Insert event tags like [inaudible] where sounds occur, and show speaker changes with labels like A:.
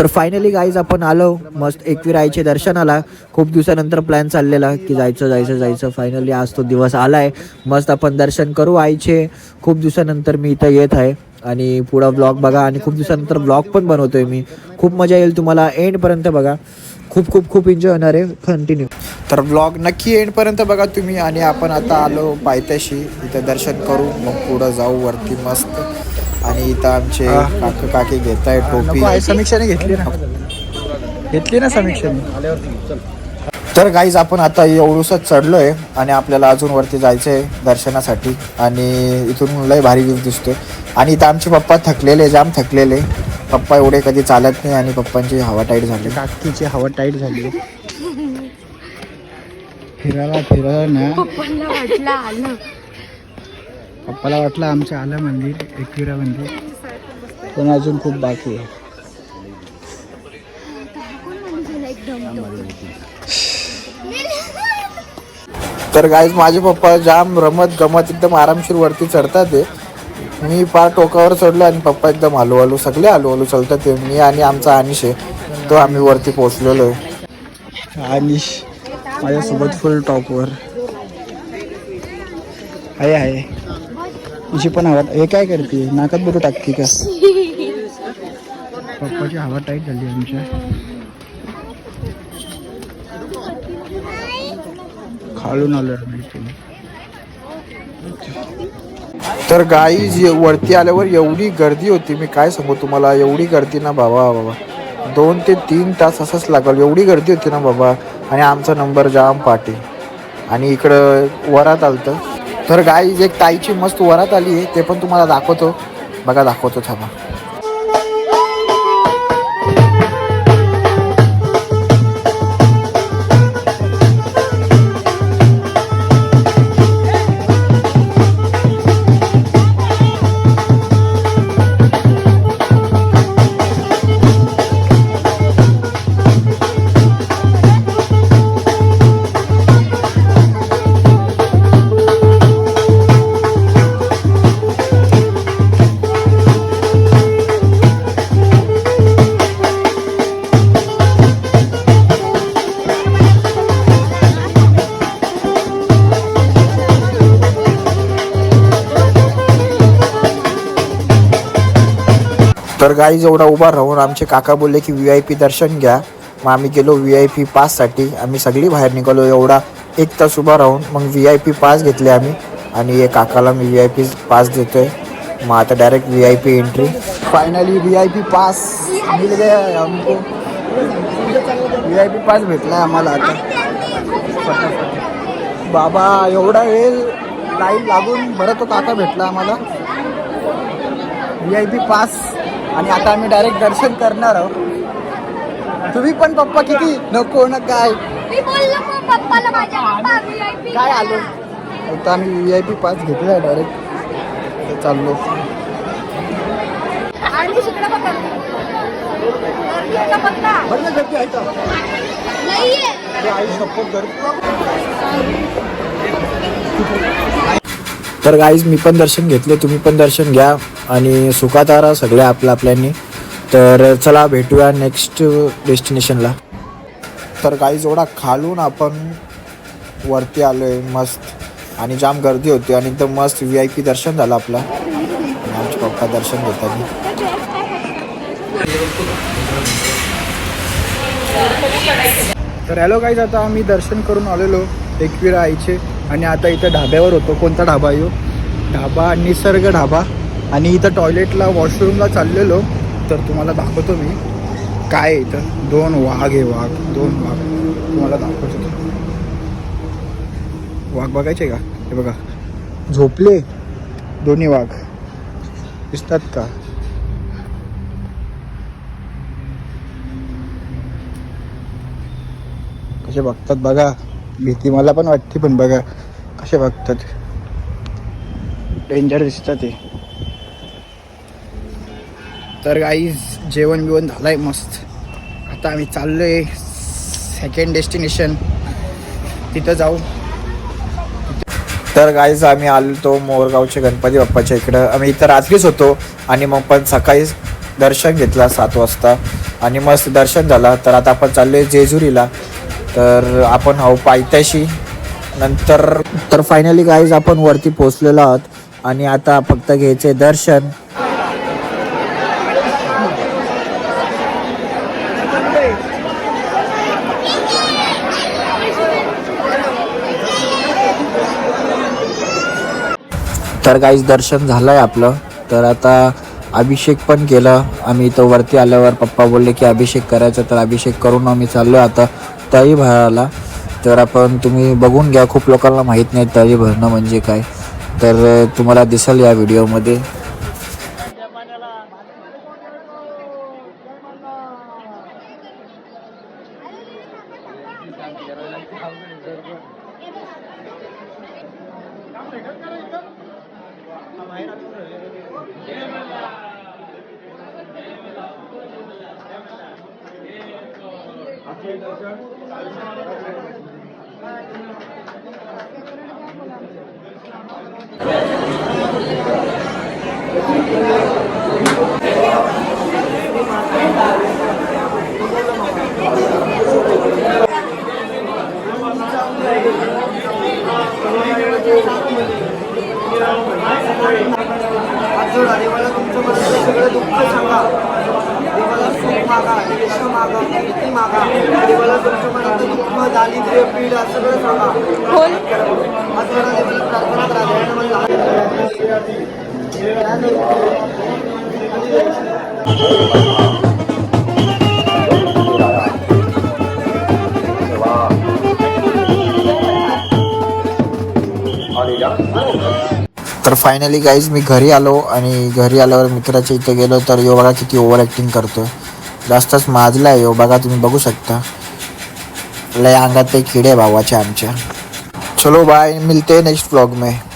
A: तर finally guys आपण आलो. मस्त एकवीर आईचे दर्शनाला. खूप दिवसानंतर प्लॅन चाललेला की जायचं जायचं जायचं. फायनली आज तो दिवस आलाय. मस्त आपण दर्शन करू आईचे. खूप दिवसानंतर मी इथं येत आहे. आणि पुढं ब्लॉग बघा. आणि खूप दिवसानंतर ब्लॉग पण बनवतोय मी. खूप मजा येईल तुम्हाला. एंडपर्यंत बघा. खूप खूप खूप एन्जॉय होणार आहे. कंटिन्यू तर ब्लॉग नक्की एंडपर्यंत बघा तुम्ही. आणि आपण आता आलो पायथ्याशी इथं दर्शन करू. मग पुढं जाऊ वरती मस्त. आणि इथं आमचे काका काकी घेत आहे टोपी.
B: समीक्षाने घेतली ना. घेतली ना समीक्षाने.
A: तर गाईज आपण आता एवढूसच चढलोय आणि आपल्याला अजून वरती जायचं आहे दर्शनासाठी. आणि इथून लय भारी व्ह्यू दिसतोय. आणि इथं आमचे पप्पा थकलेले जाम थकलेले. पप्पा एवढे कधी चालत नाही आणि पप्पांची हवा टाईट झाली.
B: काकीची हवा टाईट झाली. [laughs] फिरायला फिरायला ना.
C: पप्पांना वाटलं आलं.
B: पप्पाला वाटलं आमचं आलं मंदिर एकविरा मंदिर. पण अजून खूप बाकी आहे.
A: तर गाईज माझे पप्पा जाम रमत गमत एकदम आरामशीर वरती चढतात ते. मी पार टोकावर चढलो आणि पप्पा एकदम हलू हलू सगळे हलू हलू चढतात ते. मी आणि आमचा अनिश आहे तो आम्ही वरती पोहोचलेलो आहे.
B: आणि माझ्यासोबत फुल टॉपवर आहे आहे. तिची पण हवा हे काय करते? नाकात बरं टाकते का? पप्पाची हवा टाईट झाली आमच्या. खालून आलो.
A: तर गाई जी वरती आल्यावर एवढी गर्दी होती मी काय सांगू तुम्हाला? एवढी गर्दी ना बाबा बाबा. दोन ते तीन तास असंच लागल. एवढी गर्दी होती ना बाबा. आणि आमचा नंबर जाम पाटी आणि इकडं वरात आलतं. तर गाई एक ताईची मस्त वरात आली आहे ते पण तुम्हाला दाखवतो. बघा दाखवतो थांबा. तर गाई जेवढा उभा राहून आमचे काका बोलले की व्ही आय पी दर्शन घ्या. मग आम्ही गेलो व्ही आय पी पाससाठी आम्ही सगळी बाहेर निघालो. एवढा एक तास उभा राहून मग व्ही आय पी पास घेतले आम्ही. आणि हे काकाला मी व्ही आय पी पास देतोय. मग आता direct V I P entry
B: finally V I P pass mill गया हमको. पी पास भेटला आहे आम्हाला आता. बाबा एवढा वेळ लाईन लागून बरं तो काका भेटला आम्हाला. व्ही आय पी पास आणि आता आम्ही डायरेक्ट दर्शन करणार आहोत. तुम्ही पण पप्पा किती? नको ना काय? काय आलो? आता आम्ही व्ही आय पी पास घेतला आहे डायरेक्ट चाललो आई शपथ गर्दी
A: तर गाईज मी पण दर्शन घेतले तुम्ही पण दर्शन घ्या. आणि सुखात राहा सगळ्या आपल्या आपल्यानी. तर चला भेटूया नेक्स्ट डेस्टिनेशनला तर गाईज एवढा खालून आपण वरती आलो आहे मस्त. आणि जाम गर्दी होती आणि एकदम मस्त व्ही आय पी दर्शन झालं आपला. आणि आमचे पप्पा दर्शन घेताना
B: तर हॅलो गाईज आता आम्ही दर्शन करून आलेलो एकविरा आईचे. आणि आता इथं ढाब्यावर होतो. कोणता ढाबा येऊ ढाबा निसर्ग ढाबा. आणि इथं टॉयलेटला वॉशरूमला चाललेलो. तर तुम्हाला दाखवतो मी. काय इथं? दोन वाघ आहे वाघ. दोन वाघ. तुम्हाला दाखवतो. वाघ बघायचे का? हे बघा. झोपले? दोन्ही वाघ. दिसतात का? कसे बघतात बघा. भीती मला पण वाटते पण बघा कसे बघतात. डेंजर दिसतात ते. तर गाईज जेवण बिवण झालंय मस्त. आता आम्ही चाललोय सेकंड डेस्टिनेशन तिथं जाऊ.
A: तर गाईज आम्ही आलो तो मोरगावच्या गणपती बाप्पाच्या इकडं. आम्ही इथं रात्रीच होतो आणि मग पण सकाळी दर्शन घेतला सात वाजता. आणि मस्त दर्शन झाला. तर आता आपण चाललोय जेजुरीला. तर आपण आहो पायथ्याशी. नंतर तर फायनली गाईज आपण वरती पोचलेलो आहोत आणि आता फक्त घ्यायचे दर्शन. तर काहीच दर्शन झालं आहे आपलं. तर आता अभिषेक पण केलं. आम्ही इथं वरती आल्यावर पप्पा बोलले की अभिषेक करायचा तर अभिषेक करून आम्ही चाललो आता. तळी भरायला तर आपण तुम्ही बघून घ्या खूप लोकांना माहीत नाही तळी भरणं म्हणजे काय. तर तुम्हाला दिसेल या व्हिडिओमध्ये.
B: देवाला तुमच्या मनातलं सगळं दुःख सांगा. देवाला सुख मागा यश मागा कीर्ती मागा. देवाला तुमच्या मनातलं दुःख दारिद्र्य पीडा सगळं सांगा. आज जरा देवाला प्रार्थना करा. देवाला मला
A: तर फायनली गाईज मी घरी आलो आणि घरी आल्यावर मित्राच्या इथं गेलो तर यो बघा किती ओव्हर ॲक्टिंग करतो जास्तच माजला आहे हो बघा तुम्ही बघू शकता. लय अंगात ते किडे भावाचे आमच्या. चलो बाय मिलते नेक्स्ट ब्लॉग में.